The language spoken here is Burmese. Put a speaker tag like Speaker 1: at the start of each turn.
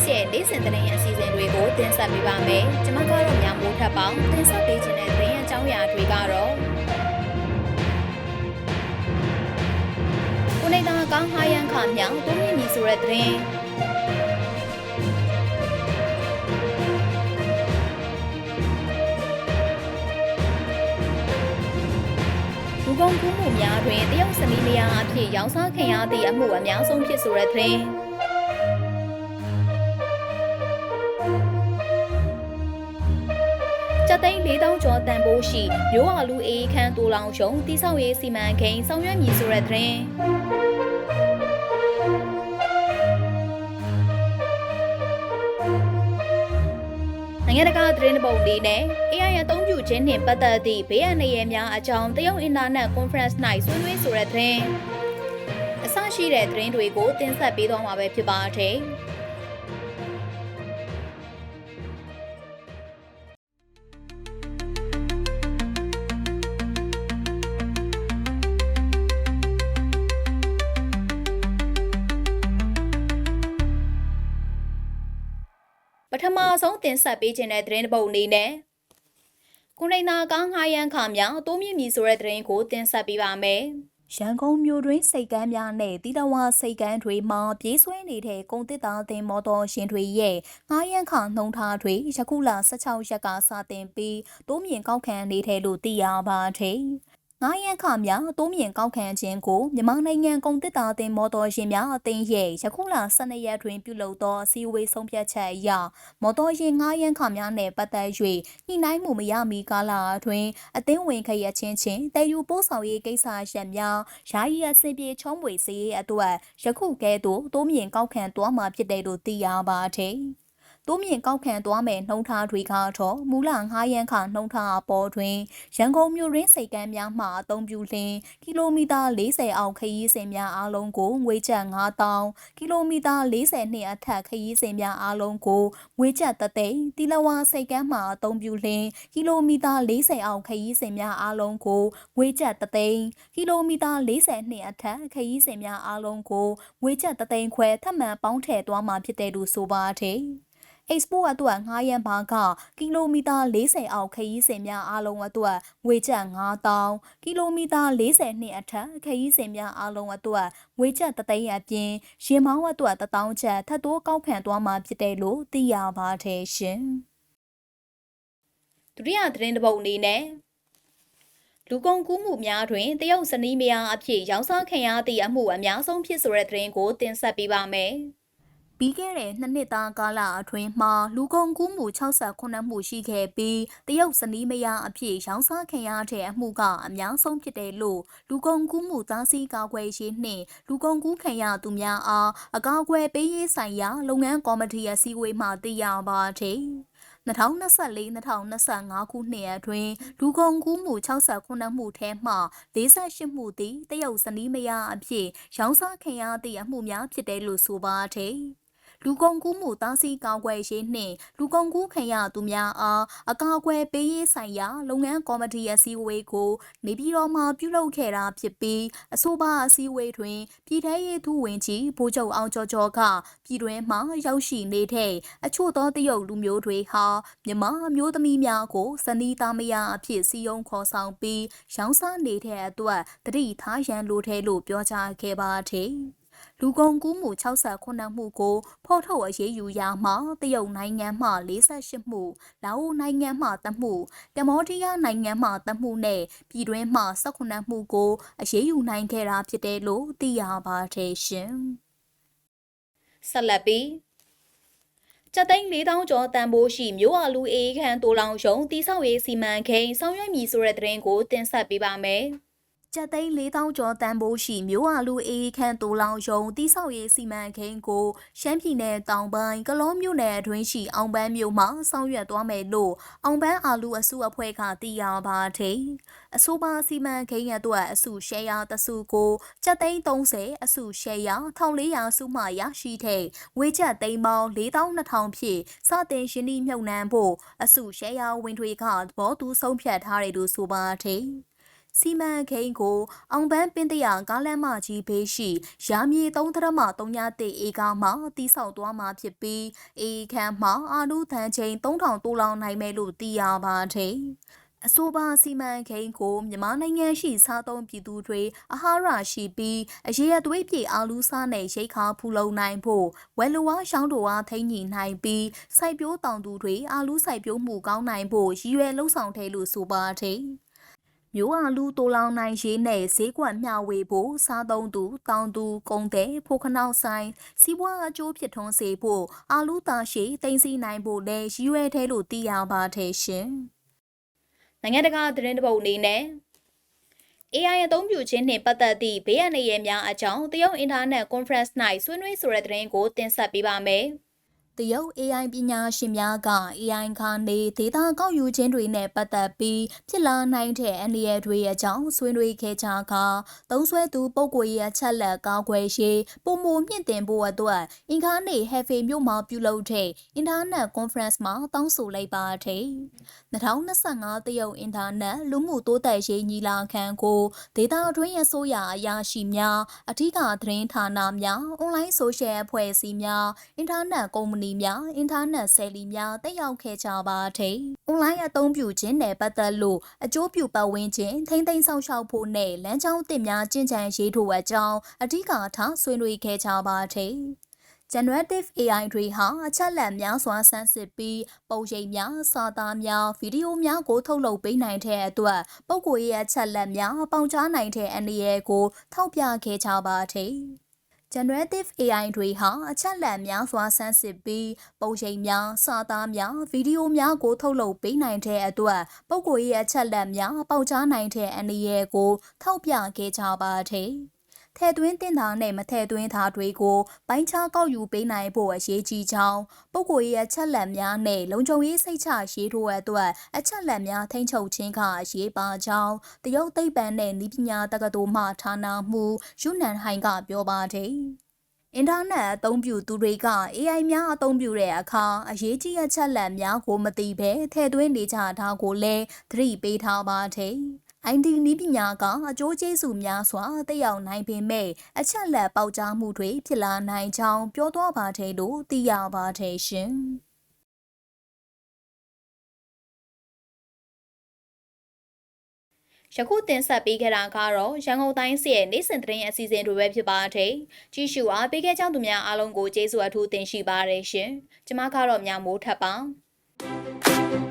Speaker 1: Times ရဲ့နေ့စဉ်သတင်းအစီအစဉ်တွေကိုတင်ဆက်ပေးပါမယ်။ကျွန်မကတော့ညမိုးထပ်ပေါင်းတင်ဆက်ပေးခြင်းတဲ့သတင်းအကြောင်းအရာတွေကတော့ကိုနေတာကောင်းဟာရန်ခမြောင်တွင်းမြင့်မီဆိုတဲ့သတင်းလူကုန်ကူးမှုများတွင်တရုတ်စမီလျာအဖြစ်ရောင်းစားခံရသည့်အမှုအများဆုံးဖြစ်ဆိုတဲ့သတင်း သိန်း4000ကျော်တန်ဖိုးရှိရိုးအလူအေးခန်းတူလောင်ရှုံတိဆောက်ရေးစီမံကိန်းဆောင်ရွက်မည်ဆိုတဲ့သတင်းနိုင်ငံတကာသတင်းပုံတွေနဲ့ AI အသုံးပြုခြင်းနှင့်ပတ်သက်သည့်ဘေးအန္တရာယ်များအကြောင်းတရုတ်အင်တာနက်ကွန်ဖရင့်၌ဆွေးနွေးဆိုတဲ့သတင်းအဆရှိတဲ့သတင်းတွေကိုတင်ဆက်ပေးသွားမှာပဲဖြစ်ပါတယ်။ ထမဆုံးတင်ဆက်ပေးခြင်းတဲ့သတင်းတစ်ပုဒ်အနေနဲ့ကုနေနာကောင်းငှားရန်ခမြောင်တိုးမြင့်မီဆိုတဲ့သတင်းကိုတင်ဆက်ပေးပါမယ်။ရန်ကုန်မြို့တွင်စိတ်ကမ်းများနဲ့တီတဝါစိတ်ကမ်းတွေမှာပြေးဆွဲနေတဲ့ကုန်တစ်သားတင်မော်တော်ရှင်တွေရဲ့ငှားရန်ခနှုံထားတွေယခုလ16ရက်ကစတင်ပြီးတိုးမြင့်ကောက်ခံနေတဲ့လို့သိရပါတယ်။ ငားရန်ခများတိုးမြင့်ကောက်ခံခြင်းကိုမြန်မာနိုင်ငံကုန်တစ်တာတင်မော်တော်ယာဉ်များအသင်းရဲ့ယခုလ12ရက်တွင်ပြုလုပ်သောအစည်းအဝေးဆုံးဖြတ်ချက်အရမော်တော်ယာဉ်ငားရန်ခများနှင့်ပတ်သက်၍ညှိနှိုင်းမှုမရမီကာလအတွင်းအသင်းဝင်ခရချင်းချင်းတည်ယူပို့ဆောင်ရေးကိစ္စရပ်များယာယီအဆင်ပြေချုံးဝေစေရေးအတွက်ယခုကဲ့သို့တိုးမြင့်ကောက်ခံသွားမှာဖြစ်တယ်လို့သိရပါသည်။ တိုးမြင့်ကောက်ခံသွားမယ်နှုံထားတွေကတော့မူလငားရန်ခနှုံထားအပေါ်တွင်ရန်ကုန်မြို့ရင်းစိတ်ကမ်းများမှအသုံးပြုလျင်ကီလိုမီတာ40အောက်ခရီးစဉ်များအားလုံးကိုငွေကျပ်9000ကီလိုမီတာ40နှင့်အထက်ခရီးစဉ်များအားလုံးကိုငွေကျပ်တသိန်းတီလဝါစိတ်ကမ်းမှအသုံးပြုလျင်ကီလိုမီတာ40အောက်ခရီးစဉ်များအားလုံးကိုငွေကျပ်တသိန်းကီလိုမီတာ40နှင့်အထက်ခရီးစဉ်များအားလုံးကိုငွေကျပ်တသိန်းခွဲထပ်မံပေါင်းထည့်သွားမှာဖြစ်တယ်လို့ဆိုပါတယ်။ export အတွက်ငှားရမ်းပါကကီလိုမီတာ40အောက်ခရီးစဉ်များအားလုံးအတွက်ငွေကျပ်9000ကီလိုမီတာ40နှစ်အထက်ခရီးစဉ်များအားလုံးအတွက်ငွေကျပ်3သိန်းအပြင်ရင်မောင်းအတွက်1000ကျပ်ထပ်တိုးကောက်ခံသွားမှာဖြစ်တယ်လို့သိရပါတယ်ရှင်ဒုတိယသတင်းတစ်ပုဒ်အနေနဲ့လူကုန်ကူးမှုများတွင်တရုတ်စနီးများအဖြစ်ရောင်းစားခံရသည့်အမှုအများဆုံးဖြစ်ဆိုတဲ့သတင်းကိုတင်ဆက်ပေးပါမယ်။ ပြီးခဲ့တဲ့နှစ်နှစ်သားကာလအတွင်းမှာလူကုန်ကူးမှု68မှုရှိခဲ့ပြီးတရုတ်စနီးမယားအဖြစ်ရောင်းစားခံရတဲ့အမှုကအများဆုံးဖြစ်တယ်လို့လူကုန်ကူးမှုသားစီကာကွယ်ရေးနှင့်လူကုန်ကူးခံရသူများအားအကာအကွယ်ပေးရေးဆိုင်ရာလုပ်ငန်းကော်မတီအစည်းအဝေးမှသိရပါတယ်။2024-2025ခုနှစ်အတွင်းလူကုန်ကူးမှု68မှုထဲမှ48မှုသည်တရုတ်စနီးမယားအဖြစ်ရောင်းစားခံရသည့်အမှုများဖြစ်တယ်လို့ဆိုပါတယ်။ လူကုန်ကူးမှုတားဆီးကာကွယ်ရေးနှင့်လူကုန်ကူးခံရသူများအားအကာအကွယ်ပေးရေးဆိုင်ရာ လုပ်ငန်းကော်မတီအစည်းအဝေးကိုနေပြည်တော်မှာပြုလုပ်ခဲ့တာဖြစ်ပြီးအဆိုပါအစည်းအဝေးတွင်ပြည်ထရေးသူဝင်ကြီးဗိုလ်ချုပ်အောင်ကျော်ကျော်ကပြည်တွင်းမှရောက်ရှိနေတဲ့အချို့သောတရုတ်လူမျိုးတွေဟာမြမမျိုးသမီးများကိုစနီးသားမယားအဖြစ်စီယုံခေါ်ဆောင်ပြီးရောင်းစားနေတဲ့အတွက်တတိထားရန်လိုထဲလို့ပြောကြားခဲ့ပါတယ်။ လူကုန်ကူးမှု68မှုကိုဖော်ထုတ်အရေးယူရမှတရုတ်နိုင်ငံမှ48မှုလာအိုနိုင်ငံမှ3မှုကမ္ဘောဒီးယားနိုင်ငံမှ3မှုနဲ့ပြည်တွင်းမှ18မှုကိုအရေးယူနိုင်ခဲ့တာဖြစ်တယ်လို့သိရပါတယ်ရှင်ဆက်လက်ပြီးကျသိန်း4000ကျော်တန်ဖိုးရှိမြို့အလူအေးခန့်တိုလောင်ရုံတိဆောက်ရေးစီမံကိန်းဆောင်ရွက်မည်ဆိုတဲ့သတင်းကိုတင်ဆက်ပေးပါမယ်။ ကျပ်သိန်း4000ကျော်တန်ဖိုးရှိမြို့အလူအေးခန့်တူလောင်ရုံတိဆောက်ရေးစီမံကိန်းကိုရှမ်းပြည်နယ်တောင်ပိုင်းကလောမြို့နယ်အတွင်းရှိအောင်ပန်းမြို့မှာဆောင်ရွက်သွားမယ်လို့အောင်ပန်းအာလူအစုအဖွဲ့ကသိရပါတယ်။အဆိုပါစီမံကိန်းအတွက်အစုရှယ်ယာတစုကိုကျပ်သိန်း30အစုရှယ်ယာ1400စုမှရရှိတဲ့ဝေးချက်သိန်းပေါင်း4200ဖြင့်စတင်ရှင်းနှီးမြှုပ်နှံဖို့အစုရှယ်ယာဝင်တွေကသဘောတူဆုံးဖြတ်ထားတယ်လို့ဆိုပါတယ်။ စီမံကိန်းကို အောင်ပန်းပင်တရာကားလမ်းမကြီးဘေးရှိရာမြေ3ထရမ3တိဧကမှာတိဆောက်သွားမှာဖြစ်ပြီးအေခန်းမှာအာလူသန်ချိန်3000တိုးလောင်နိုင်မယ်လို့သိရပါတယ်။အဆိုပါစီမံကိန်းကိုမြန်မာနိုင်ငံရှိစားသုံးပြည်သူတွေအဟာရရှိပြီးအရေးအသွေးပြေအာလူစားနဲ့ရိတ်ခါဖူလုံနိုင်ဖို့ဝယ်လိုဝါရှောင်းတော်အားထိန်းညှိနိုင်ပြီးစိုက်ပျိုးတောင်သူတွေအာလူစိုက်ပျိုးမှုကောင်းနိုင်ဖို့ရည်ရွယ်လှုံ့ဆော်တယ်လို့ဆိုပါတယ်။ မျိုးအာလူတိုလောင်နိုင်ရေးနဲ့ဈေးကွက်မျှဝေဖို့စားသုံးသူတောင်သူကုန်တဲ့ဖိုခနောက်ဆိုင်စီးပွားအကျိုးဖြစ်ထွန်းစေဖို့အာလူသားရှိတင်စီနိုင်ဖို့လည်းရည်ရွယ်တယ်လို့သိရပါတယ်ရှင်။နိုင်ငံတကာသတင်းတပုတ်အနေနဲ့ AI အသုံးပြုခြင်းနှင့်ပတ်သက်သည့်ဘေးအန္တရာယ်များအကြောင်းတရုတ်အင်တာနက်ကွန်ဖရင့်၌ဆွေးနွေးဆိုတဲ့သတင်းကိုတင်ဆက်ပေးပါမယ်။ တရုတ် AI ပညာရှင်များက AI ခါနေဒေတာကောက်ယူခြင်းတွေနဲ့ပတ်သက်ပြီးဖြစ်လာနိုင်တဲ့အန္တရာယ်တွေအကြောင်းဆွေးနွေးခဲ့ကြကသုံးဆွဲသူပုံကိုယ်ရဲ့ချက်လက်ကောက်ွယ်ရှိပုံမမြင့်တင်ဖို့အတွက်အင်္ဂါနေ့ Hefe မြို့မှာပြုလုပ်တဲ့အင်တာနက်ကွန်ဖရင့်မှာတောင်းဆိုလိုက်ပါတယ်။2025တရုတ်အင်တာနက်လူမှုတိုးတက်ရေးညီလာခံကိုဒေတာအတွင်းရဆိုရအရာရှိများအထူးသတင်းဌာနများအွန်လိုင်းဆိုရှယ်အဖွဲ့အစည်းများအင်တာနက်ကုမ္ပဏီီများအင်တာနက်ဆယ်လီများတက်ရောက်ခဲ့ကြပါတဲ့။ online အသုံးပြုခြင်းနဲ့ပတ်သက်လို့အကျိုးပြုပတ်ဝန်းကျင်ထိမ့်သိမ်းဆောင်ရှောက်ဖို့နဲ့လမ်းကြောင်းတင်များကျင့်ကြံရေးထို့အကြောင်းအဓိကထားဆွေးနွေးခဲ့ကြပါတဲ့။ generative AI တွေဟာအချက်လက်များစွာဆန်းစစ်ပြီးပုံရိပ်များစာသားများဗီဒီယိုများကိုထုတ်လုပ်ပေးနိုင်တဲ့အတွက်ပုံကိုယ်ရဲ့အချက်လက်များပေါင်ကြားနိုင်တဲ့အန္တရာယ်ကိုထောက်ပြခဲ့ကြပါတဲ့ generative AI တွေဟာအချက်လက်များစွာဆန်းစစ်ပြီးပုံရိပ်များစာသားများဗီဒီယိုများကိုထုတ်လုပ်ပေးနိုင်တဲ့အတွက်ပုဂ္ဂိုလ်ရဲ့အချက်လက်များပေါက်ကြားနိုင်တဲ့အန္တရာယ်ကိုထောက်ပြခဲ့ကြပါတယ်။ ထဲသွင်းတင်တာနဲ့မထဲသွင်းတာတွေကိုပိုင်းခြားကောက်ယူပေးနိုင်ဖို့အရေးကြီးကြောင်းပုဂ္ဂိုလ်ရဲ့အချက်လက်များနဲ့လုံခြုံရေးစိတ်ချရေးထိုးအတွက်အချက်လက်များထိန်းချုပ်ခြင်းကအရေးပါကြောင်းတရုတ်သိပ္ပံနဲ့နည်းပညာတက္ကသိုလ်မှဌာနမှယူနန်ဟိုင်ကပြောပါတယ်။အင်တာနက်အသုံးပြုသူတွေက AI များအသုံးပြုတဲ့အခါအရေးကြီးအချက်လက်များကိုမသိဘဲထည့်သွင်းနေကြတာကိုလည်းသတိပေးထားပါတယ်။ ID နီးပညာကအကျိုးကျေးဇူးများစွာတက်ရောက်နိုင်ပေမဲ့အချက်လက်ပေါက်ကြားမှုတွေဖြစ်လာနိုင်ကြောင်းပြောသွားပါတယ်လို့သိရပါတယ်ရှင်။ယခုတင်ဆက်ပေးခဲ့တာကတော့ရန်ကုန်တိုင်းစီရဲ့နေ့စဉ်သတင်းအစီအစဉ်တွေပဲဖြစ်ပါတယ်။ကြည့်ရှုအားပေးခဲ့ကြသူများအားလုံးကိုကျေးဇူးအထူးတင်ရှိပါတယ်ရှင်။ကျွန်မကတော့မြမိုးထပ်ပါ။